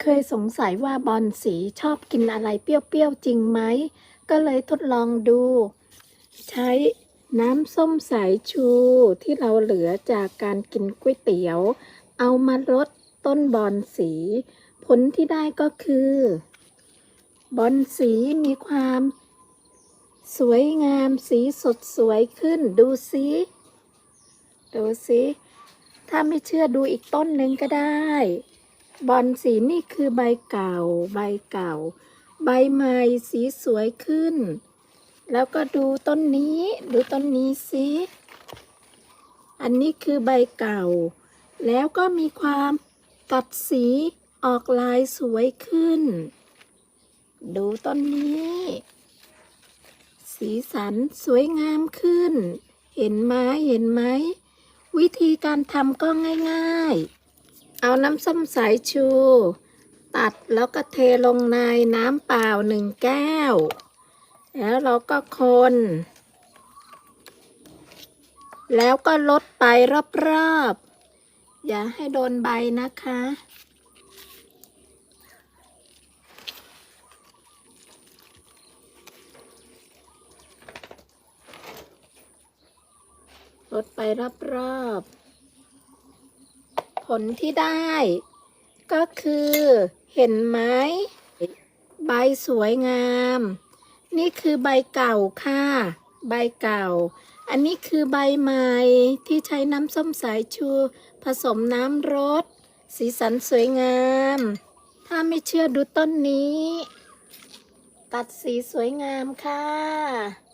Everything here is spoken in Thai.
เคยสงสัยว่าบอลสีชอบกินอะไรเปรี้ยวๆจริงไหม ก็เลยทดลองดู ใช้น้ำส้มสายชูที่เราเหลือจากการกินก๋วยเตี๋ยว เอามารดต้นบอนสี ผลที่ได้ก็คือ บอนสีมีความ สวยงามสีสดสวยขึ้นดูสิดูสิถ้าไม่เชื่อดูอีกต้นหนึ่งก็ได้ บอนสีนี่คือใบเก่า ใบเก่า ใบใหม่สีสวยขึ้น แล้วก็ดูต้นนี้ ดูต้นนี้สิอันนี้คือใบเก่า แล้วก็มีความกัดสีออกลายสวยขึ้น ดูต้นนี้ สีสันสวยงามขึ้น เห็นไหมเห็นไหม วิธีการทำก็ง่าย ๆ เอาน้ำส้มสายชู ตัดแล้วก็เทลงในน้ำเปล่าหนึ่งแก้ว แล้วเราก็คน แล้วก็ลดไปรอบๆ อย่าให้โดนใบนะคะ ลดไปรอบๆ ลที่ได้ ก็คือเห็นไหมใบสวยงาม นี่คือใบเก่าค่ะ ใบเก่า อันนี้คือใบใหม่ที่ใช้น้ำส้มสายชู ผสมน้ำรสสีสันสวยงาม ถ้าไม่เชื่อดูต้นนี้ ตัดสีสวยงามค่ะ